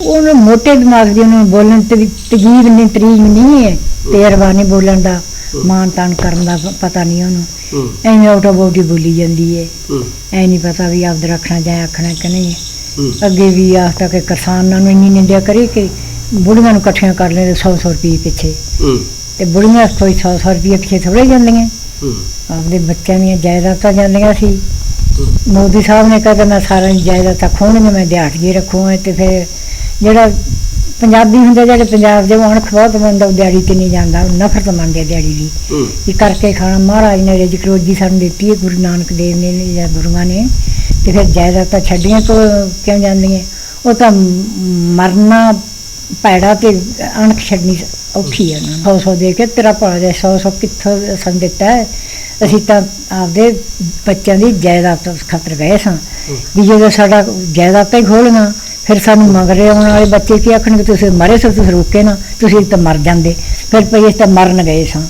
ਉਹਨੂੰ ਮੋਟੇ ਦਿਮਾਗ ਦੀ ਉਹਨੂੰ ਬੋਲਣ ਤੇ ਵੀ ਤਜੀਬ ਨਹੀਂ, ਤਰੀਕ ਨਹੀਂ ਹੈ, ਤੇਰਵਾ ਨਹੀਂ ਬੋਲਣ ਦਾ। ਮਾਨ ਤਾਨ ਕਰਨ ਦਾ ਪਤਾ ਨਹੀਂ ਉਹਨੂੰ। ਐਵੇਂ ਆਟੋ ਬੋਡੀ ਬੋਲੀ ਜਾਂਦੀ ਹੂੰ। ਐ ਨਹੀਂ ਪਤਾ ਵੀ ਆਪਦ ਰੱਖਣਾ ਜਾਂ ਆਖਣਾ ਕਿ ਨਹੀਂ। ਅੱਗੇ ਵੀ ਆਖਤਾ ਕਿ ਕਿਸਾਨਾਂ ਨੂੰ ਇੰਨੀ ਨਿੰਦਿਆ ਕਰੀ ਕਿ ਬੁੜੀਆਂ ਨੂੰ ਇਕੱਠੀਆਂ ਕਰ ਲੈਂਦੇ 100 100 ਰੁਪਏ ਪਿੱਛੇ। ਤੇ ਬੁੜੀਆਂ ਕੋਈ 100 100 ਰੁਪਏ ਪਿੱਛੇ ਥੋੜੇ ਜਾਂਦੀਆਂ। ਆਪਦੇ ਬੱਚਿਆਂ ਦੀਆਂ ਜਾਇਦਾਦਾਂ ਜਾਂਦੀਆਂ ਸੀ। ਮੋਦੀ ਸਾਹਿਬ ਨੇ ਕਹਿੰਦਾ ਮੈਂ ਸਾਰਿਆਂ ਦੀ ਜਾਇਦਾਦਾਂ ਖੋਣਗੇ ਮੈਂ ਦਿਹਾੜੀਏ ਰੱਖੂਗਾ ਤੇ ਫਿਰ ਜਿਹੜਾ ਪੰਜਾਬੀ ਹੁੰਦਾ ਜਿਹੜੇ ਪੰਜਾਬ ਦੇ ਅਣਖ ਬਹੁਤ ਮੰਨਦਾ ਉਹ ਦਿਹਾੜੀ ਤੇ ਨਹੀਂ ਜਾਂਦਾ ਉਹ ਨਫ਼ਰਤ ਮੰਨਦੇ ਦਿਹਾੜੀ ਦੀ। ਹੂੰ। ਇਹ ਕਰਕੇ ਖਾਣਾ ਮਹਾਰਾਜ ਨੇ ਰਿਜਕ ਰੋਜੀ ਸਾਨੂੰ ਦਿੱਤੀ ਹੈ ਗੁਰੂ ਨਾਨਕ ਦੇਵ ਨੇ ਜਾਂ ਗੁਰੂਆਂ ਨੇ। ਤੇ ਫਿਰ ਜਾਇਦਾਦਾਂ ਛੱਡੀਆਂ ਕੋ ਕਿਉਂ ਜਾਂਦੀਆਂ? ਉਹ ਤਾਂ ਮਰਨਾ ਪੈੜਾ ਤੇ ਅਣਖ ਛੱਡਣੀ ਔਖੀ ਹੈ ਨਾ। ਸੌ ਸੌ ਦੇ ਕੇ ਤੇਰਾ ਭਲਾ ਜਾਏ ਸੌ ਸੌ ਕਿੱਥੋਂ ਸਾਨੂੰ ਦਿੱਤਾ ਹੈ? ਅਸੀਂ ਤਾਂ ਆਪਦੇ ਬੱਚਿਆਂ ਦੀ ਜਾਇਦਾਦ ਤੋਂ ਖਤਰ ਗਏ ਸਾਂ। ਵੀ ਜਦੋਂ ਸਾਡਾ ਜਾਇਦਾਦਾਂ ਹੀ ਖੋਲੀਆਂ ਫਿਰ ਸਾਨੂੰ ਮਗਰੇ ਆਉਣ ਵਾਲੇ ਬੱਚੇ ਕੀ ਆਖਣਗੇ ਤੁਸੀਂ ਮਰੇ ਸੋ ਤੁਸੀਂ ਰੁਕੇ ਨਾ, ਤੁਸੀਂ ਤਾਂ ਮਰ ਜਾਂਦੇ। ਫਿਰ ਭਈ ਅਸੀਂ ਤਾਂ ਮਰਨ ਗਏ ਸਾਂ।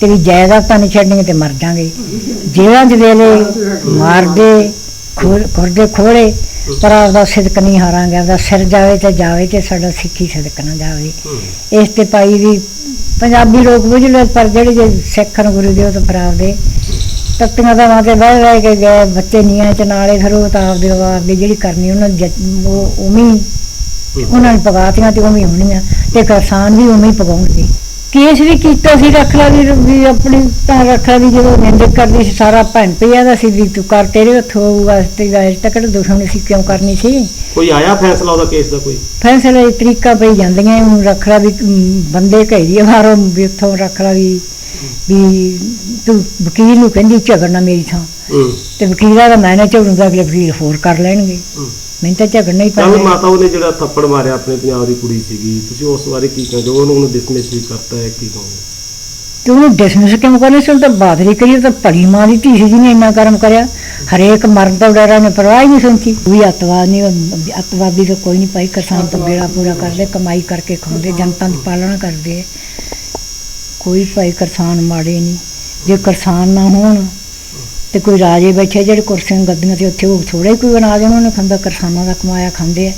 ਤੇ ਜਾਇਦਾਦਾਂ ਨਹੀਂ ਛੱਡਣੀਆਂ ਤੇ ਮਰ ਜਾਾਂਗੇ। ਜੇਲ੍ਹਾਂ ਦੇ ਵੇਲੇ ਮਾਰਦੇ ਖੁਰਦੇ ਖੋਲੇ ਪਰ ਆਪਦਾ ਸਿਦਕ ਨਹੀਂ ਹਾਰਾਂਗੇ, ਆਪਦਾ ਸਿਰ ਜਾਵੇ ਤੇ ਜਾਵੇ ਤੇ ਸਾਡਾ ਸਿੱਖੀ ਸਿਦਕ ਨਾ ਜਾਵੇ। ਇਸ ਤੇ ਪਾਈ ਵੀ ਪੰਜਾਬੀ ਲੋਕ ਬੁਝ ਲੈ ਪਰ ਜਿਹੜੇ ਸਿੱਖ ਸਿੱਖਣ ਗੁਰੂ ਦੇ ਉਹ ਤਾਂ ਤੱਤੀਆਂ ਦਾ ਮਾਤੇ ਬਹਿ ਬਹਿ ਕੇ ਗਏ ਬੱਚੇ ਨੀਆਂ ਚ ਨਾਲੇ ਫਿਰ ਉਹ ਤਾਂ ਆਪਦੇ ਆਪਦੀ ਜਿਹੜੀ ਕਰਨੀ ਉਹਨਾਂ ਦੀ ਉਹ ਉਵੇਂ ਹੀ ਉਹਨਾਂ ਨੇ ਪਗਾਤੀਆਂ ਤੇ ਉਵੇਂ ਹੀ ਹੋਣੀਆਂ ਤੇ ਕਿਸਾਨ ਵੀ ਉਵੇਂ ਹੀ ਪਗਾਉਣਗੇ ਕੇਸ ਵੀ ਕੀਤਾ ਸੀ ਰੱਖ ਲਾ ਵੀ ਵੀ ਆਪਣੀ ਤਾਂ ਰੱਖ ਲਾ ਵੀ ਜਦੋਂ ਨਿੰਦਕ ਕਰਦੀ ਸੀ ਸਾਰਾ ਭੈਣ ਪਿਆ ਦਾ ਸੀ ਵੀ ਤੂੰ ਕਰ ਤੇਰੇ ਹੱਥੋਂ ਹੋਊਗਾ ਤੇ ਗਾਇ ਤੱਕੜ ਦੁਸ਼ਮਣ ਸੀ ਕਿਉਂ ਕਰਨੀ ਸੀ? ਕੋਈ ਆਇਆ ਫੈਸਲਾ ਉਹਦਾ ਕੇਸ ਦਾ ਕੋਈ? ਫੈਸਲੇ ਦੇ ਤਰੀਕਾ ਪਈ ਜਾਂਦੀਆਂ ਹੁਣ ਰੱਖ ਲਾ ਵੀ ਅਮ, ਬੰਦੇ ਘੇਰੀ ਮਾਰੋ ਵੀ ਉੱਥੋਂ ਰੱਖ ਲਾ ਵੀ ਵੀ ਤੂੰ ਵਕੀਲ ਨੂੰ ਕਹਿੰਦੀ ਝਗੜਨਾ ਮੇਰੀ ਥਾਂ। ਤੇ ਵਕੀਲਾਂ ਦਾ ਮੈਨੇ ਝਗੜੂਗਾ ਅਗਲੇ ਵਕੀਲ ਹੋਰ ਕਰ ਲੈਣਗੇ। ਮੈਨੂੰ ਤਾਂ ਝਗੜਨਾ ਹੀ ਕੱਲ ਪੈਣਾ। ਮਾਤਾ ਉਹਨੇ ਜਿਹੜਾ ਥੱਪੜ ਮਾਰਿਆ ਆਪਣੇ ਪੰਜਾਬ ਦੀ ਕੁੜੀ ਸੀਗੀ ਤੁਸੀਂ ਉਸ ਬਾਰੇ ਕੀ ਕਹਿੰਦੇ ਹੋ? ਉਹਨੂੰ ਡਿਸਮਿਸ ਵੀ ਕਰਤਾ ਹੈ ਕੀ ਕਹੋਗੇ? ਤੇ ਉਹਨੂੰ ਡਿਸਮਿਸ ਕਿਉਂ ਕਰਨੇ ਸੀ? ਉਹ ਤਾਂ ਬਾਦਰੀ ਕਰੀ ਤਾਂ ਭਲੀ ਮਾਂ ਦੀ ਧੀ ਸੀ ਜਿਹਨੇ ਇੰਨਾ ਕਰਮ ਕਰਿਆ। ਹਰੇਕ ਮਰਨ ਤੋਂ ਡਰਾ ਨੇ ਪਰਵਾਹ ਹੀ ਨਹੀਂ ਸੁਣਤੀ। ਵੀ ਅਤਵਾਦ ਨਹੀਂ ਅਤਵਾਦੀ ਤਾਂ ਕੋਈ ਨਹੀਂ ਪਾਈ ਕਿਸਾਨ ਤਾਂ ਬੇੜਾ ਪੂਰਾ ਕਰਦੇ ਕਮਾਈ ਕਰਕੇ ਖਾਂਦੇ ਜਨਤਾ ਦੀ ਪਾਲਣਾ ਕਰਦੇ। ਕੋਈ ਭਾਈ ਕਿਸਾਨ ਮਾੜੇ ਨਹੀਂ। ਜੇ ਕਿਸਾਨ ਨਾ ਹੋਣ ਤੇ ਕੋਈ ਰਾਜੇ ਬੈਠੇ ਜਿਹੜੇ ਕੁਰਸੀਆਂ ਗੱਦੀਆਂ ਤੇ ਉੱਥੇ ਉਹ ਥੋੜਾ ਹੀ ਕੋਈ ਅਨਾਜ ਉਹਨਾਂ ਨੇ ਖਾਂਦਾ ਕਿਸਾਨਾਂ ਦਾ ਕਮਾਇਆ, ਖਾਂਦੇ ਆ।